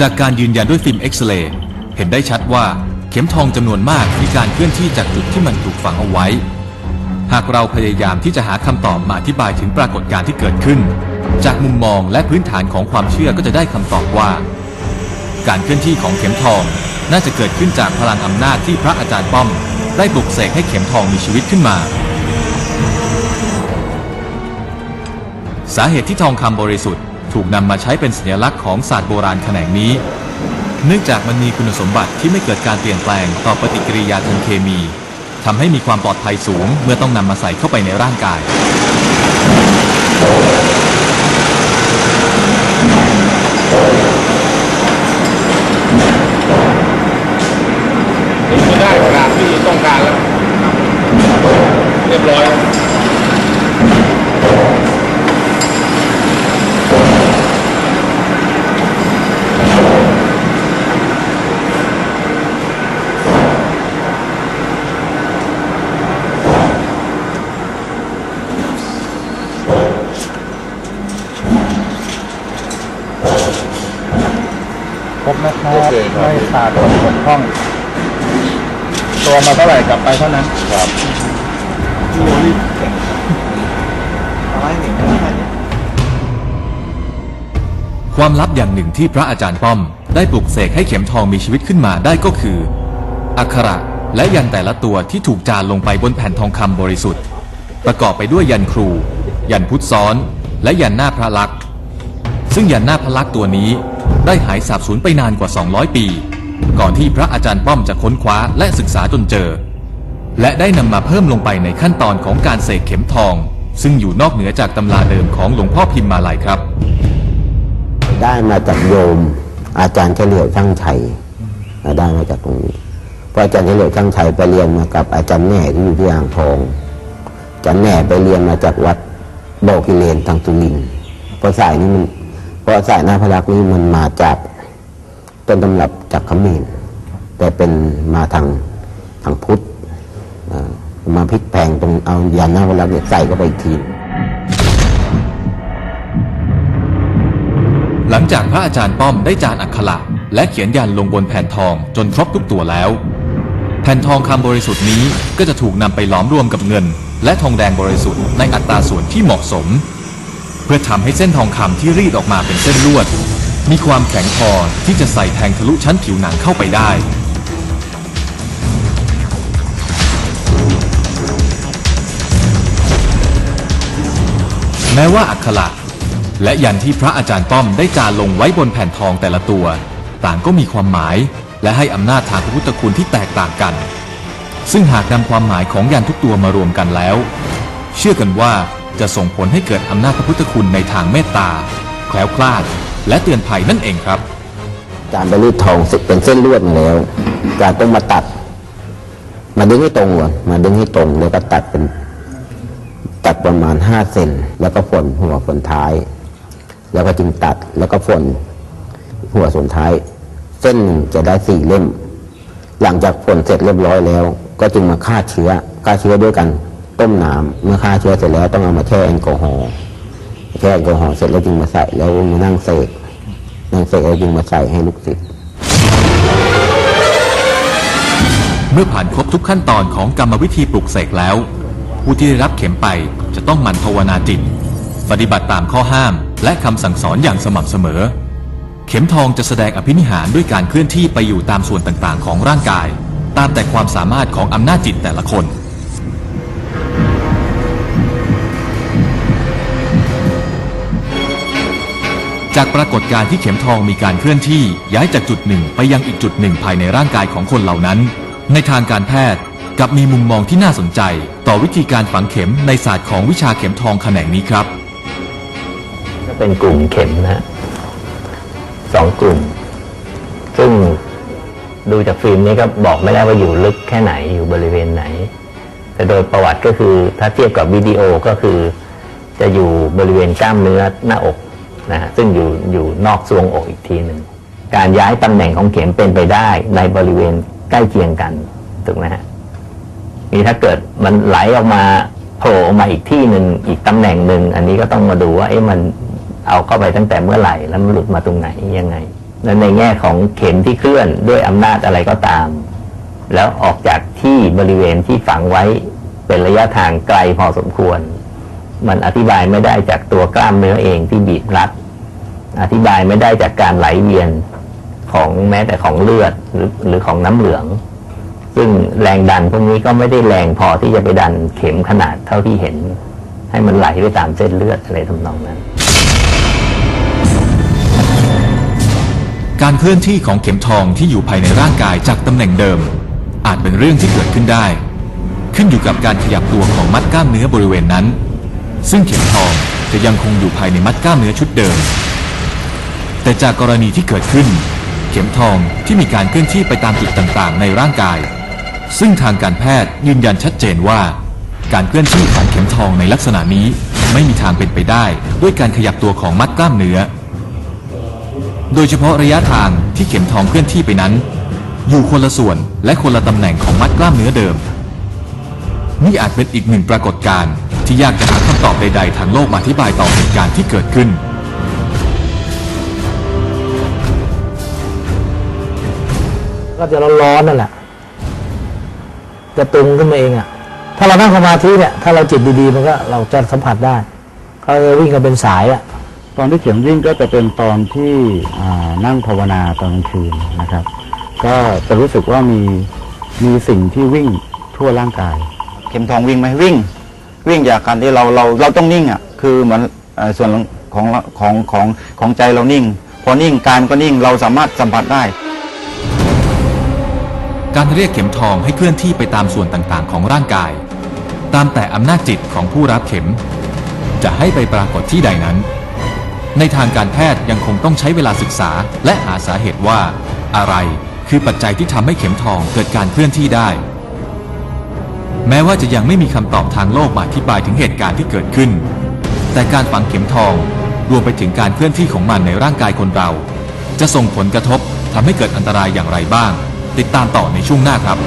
จากการยืนยันด้วยฟิล์มเอ็กซเรย์เห็นได้ชัดว่าเข็มทองจำนวนมากมีการเคลื่อนที่จากจุดที่มันถูกฝังเอาไว้ หากเราพยายามที่จะหาคำตอบมาอธิบายถึงปรากฏการณ์ที่เกิดขึ้น จากมุมมองและพื้นฐานของความเชื่อก็จะได้คำตอบว่า การเคลื่อนที่ของเข็มทองน่าจะเกิดขึ้นจากพลังอำนาจที่พระอาจารย์ป้อม ได้ปลุกเสกให้เข็มทองมีชีวิตขึ้นมา สาเหตุที่ทองคำบริสุทธิ์ ถูกนำมาใช้เป็นสัญลักษณ์ของศาสตร์โบราณแขนงนี้ เนื่องจากมันมีคุณสมบัติที่ไม่เกิดการเปลี่ยนแปลงต่อปฏิกิริยาทางเคมีทำให้มีความปลอดภัยสูงเมื่อต้องนำมาใส่เข้าไปในร่างกาย นี่คือได้ขนาดที่ต้องการแล้ว เรียบร้อย คร บนะครับโอเคครับ ไม่ขาดตกบกพร่อง ตัวมาเท่าไหร่กลับไปเท่านั้น ครับความลับอย่างหนึ่งที่พระอาจารย์ป้อม ได้ปลุกเสกให้เข็มทองมีชีวิตขึ้นมาได้ก็คือ อักขระและยันแต่ละตัวที่ถูกจารึกลงไปบนแผ่นทองคำบริสุทธิ์ ประกอบไปด้วยยันครู ยันพุทธซ้อน และยันหน้าพระลักษณ์ ซึ่งยันหน้าพลักษ์ตัวนี้ ได้หายสาบสูญไปนานกว่า 200 ปี ก่อนที่พระอาจารย์ป้อมจะค้นคว้าและศึกษาจนเจอ และได้นำมาเพิ่มลงไปในขั้นตอนของการเสกเข็มทอง ซึ่งอยู่นอกเหนือจากตำราเดิมของหลวงพ่อพิมมาลัยครับ ได้มาจากโยมอาจารย์เฉลียวช่างชัยได้มาจากตรงนี้เพราะอาจารย์เฉลียวช่างชัยไปเรียนมากับอาจารย์แหน่ที่อยู่ที่อ่างทองอาจารย์แหน่ไปเรียนมาจากวัดโบกิเลนทางสุรินทร์เพราะสายนี้มัน เพราะสายนาพระลักษ์นี้มันมาจากต้นตำรับจากขมรแต่เป็นมาทางทางพุทธมาพลิกแพงตรงเอายันนาพระลักษ์เนี่ยใส่เข้าไปอีกทีหลังจากพระอาจารย์ป้อมได้จานอักขระและเขียนยันลงบนแผ่นทองจนครบทุกตัวแล้ว แผ่นทองคำบริสุทธิ์นี้ก็จะถูกนำไปหลอมรวมกับเงิน และทองแดงบริสุทธิ์ในอัตราส่วนที่เหมาะสม เพื่อทำให้เส้นทองคำที่รีดออกมาเป็นเส้นลวด มีความแข็งพอที่จะใส่แทงทะลุชั้นผิวหนังเข้าไปได้แม้ว่าอักขระและยันที่พระอาจารย์ป้อมได้จารลงไว้บนแผ่นทองแต่ละตัว ต่างก็มีความหมาย และให้อำนาจทางพระพุทธคุณที่แตกต่างกัน ซึ่งหากนำความหมายของยันทุกตัวมารวมกันแล้ว เชื่อกันว่า จะส่งผลให้เกิดอำนาจพระพุทธคุณในทางเมตตา แคล้วคลาด และเตือนภัยนั่นเองครับ การไปรีดทองเสร็จเป็นเส้นลวดมาแล้วการต้องมาตัด มาดึงให้ตรงก่อนมาดึงให้ตรงแล้วก็ตัดเป็นตัดประมาณห้าเซนแล้วก็ฝนหัวฝนท้าย แล้วก็จึงตัดแล้วก็ฝนหัวส่วนท้าย เส้นจะได้สี่เล่ม หลังจากฝนเสร็จเรียบร้อยแล้ว ก็จึงมาฆ่าเชื้อฆ่าเชื้อด้วยกัน ต้มน้ำเมื่อฆ่าเชื้อเสร็จแล้วต้องเอามาแช่แอลกอฮอล์แช่แอลกอฮอล์เสร็จแล้วจึงมาใส่แล้วมานั่งเสกนั่งเสกแล้วจึงมาใส่ให้ลูกศิษย์เมื่อผ่านครบทุกขั้นตอนของกรรมวิธีปลุกเสกแล้ว ผู้ที่ได้รับเข็มไปจะต้องหมั่นภาวนาจิต ปฏิบัติตามข้อห้าม และคำสั่งสอนอย่างสม่ำเสมอ เข็มทองจะแสดงอภินิหารด้วยการเคลื่อนที่ไปอยู่ตามส่วนต่างๆ ของร่างกาย ตามแต่ความสามารถของอำนาจจิตแต่ละคน จากปรากฏการณ์ที่เข็มทองมีการเคลื่อนที่ย้ายจากจุดหนึ่งไปยังอีกจุดหนึ่งภายในร่างกายของคนเหล่านั้น ในทางการแพทย์กับมีมุมมองที่น่าสนใจ ต่อวิธีการฝังเข็มในศาสตร์ของวิชาเข็มทองแขนงนี้ครับ ก็เป็นกลุ่มเข็มนะสองกลุ่ม ซึ่งดูจากฟิล์มนี้ก็บอกไม่ได้ว่าอยู่ลึกแค่ไหนอยู่บริเวณไหน แต่โดยประวัติก็คือถ้าเทียบกับวิดีโอก็คือ จะอยู่บริเวณกล้ามเนื้อหน้าอก นะฮะซึ่งอยู่อยู่นอกซวงอกอีกทีหนึ่งการย้ายตำแหน่งของเข็มเป็นไปได้ในบริเวณใกล้เคียงกันถูกไหมฮะนี่ถ้าเกิดมันไหลออกมาโผล่ออกมาอีกที่หนึ่งอีกตำแหน่งหนึ่งอันนี้ก็ต้องมาดูว่าเอ๊ะมันเอาเข้าไปตั้งแต่เมื่อไหร่แล้วมันหลุดมาตรงไหนยังไงและในแง่ของเข็มที่เคลื่อนด้วยอำนาจอะไรก็ตาม แล้วออกจากที่บริเวณที่ฝังไว้เป็นระยะทางไกลพอสมควร มันอธิบายไม่ได้จากตัวกล้ามเนื้อเองที่บีบรัด อธิบายไม่ได้จากการไหลเวียนของแม้แต่ของเลือดหรือหรือของน้ำเหลือง ซึ่งแรงดันพวกนี้ก็ไม่ได้แรงพอที่จะไปดันเข็มขนาดเท่าที่เห็น ให้มันไหลไปตามเส้นเลือดอะไรทำนองนั้น การเคลื่อนที่ของเข็มทองที่อยู่ภายในร่างกายจากตำแหน่งเดิม อาจเป็นเรื่องที่เกิดขึ้นได้ ขึ้นอยู่กับการขยับตัวของมัดกล้ามเนื้อบริเวณนั้น ซึ่งเข็มทองจะยังคงอยู่ภายในมัดกล้ามเนื้อชุดเดิม แต่จากกรณีที่เกิดขึ้น เข็มทองที่มีการเคลื่อนที่ไปตามจุดต่างๆ ในร่างกาย ซึ่งทางการแพทย์ยืนยันชัดเจนว่า การเคลื่อนที่ของเข็มทองในลักษณะนี้ไม่มีทางเป็นไปได้ ด้วยการขยับตัวของมัดกล้ามเนื้อ โดยเฉพาะระยะทางที่เข็มทองเคลื่อนที่ไปนั้น อยู่คนละส่วนและคนละตำแหน่งของมัดกล้ามเนื้อเดิม นี่อาจเป็นอีกหนึ่งปรากฏการณ์ที่ยากจะหาคำตอบใด ๆ ทางโลกมาอธิบายต่อเหตุการณ์ที่เกิดขึ้น จะร้อนๆนั่นแหละจะตึงขึ้นมาเองอะ ถ้าเรานั่งสมาธิเนี่ย ถ้าเราจิตดีๆมันก็เราจะสัมผัสได้เขาจะวิ่งกันเป็นสายอะ ตอนที่เข็มวิ่งก็จะเป็นตอนที่อ่านั่งภาวนาตอนกลางคืนนะครับ ก็จะรู้สึกว่ามีมีสิ่งที่วิ่งทั่วร่างกาย เข็มทองวิ่งไหมวิ่ง วิ่งจากการที่เราเราเราต้องนิ่งอะ คือเหมือนเอ่อส่วนของของของของใจเรานิ่ง พอนิ่งการก็นิ่งเราสามารถสัมผัสได้ การเรียกเข็มทองให้เคลื่อนที่ไปตามส่วนต่างๆ ของร่างกาย ตามแต่อำนาจจิตของผู้รับเข็ม จะให้ไปปรากฏที่ใดนั้น ในทางการแพทย์ยังคงต้องใช้เวลาศึกษา และหาสาเหตุว่า อะไรคือปัจจัยที่ทำให้เข็มทองเกิดการเคลื่อนที่ได้ แม้ว่าจะยังไม่มีคำตอบทางโลกมาอธิบายถึงเหตุการณ์ที่เกิดขึ้น แต่การฝังเข็มทองรวมไปถึงการเคลื่อนที่ของมันในร่างกายคนเรา จะส่งผลกระทบทำให้เกิดอันตรายอย่างไรบ้าง ติดตามต่อในช่วงหน้าครับ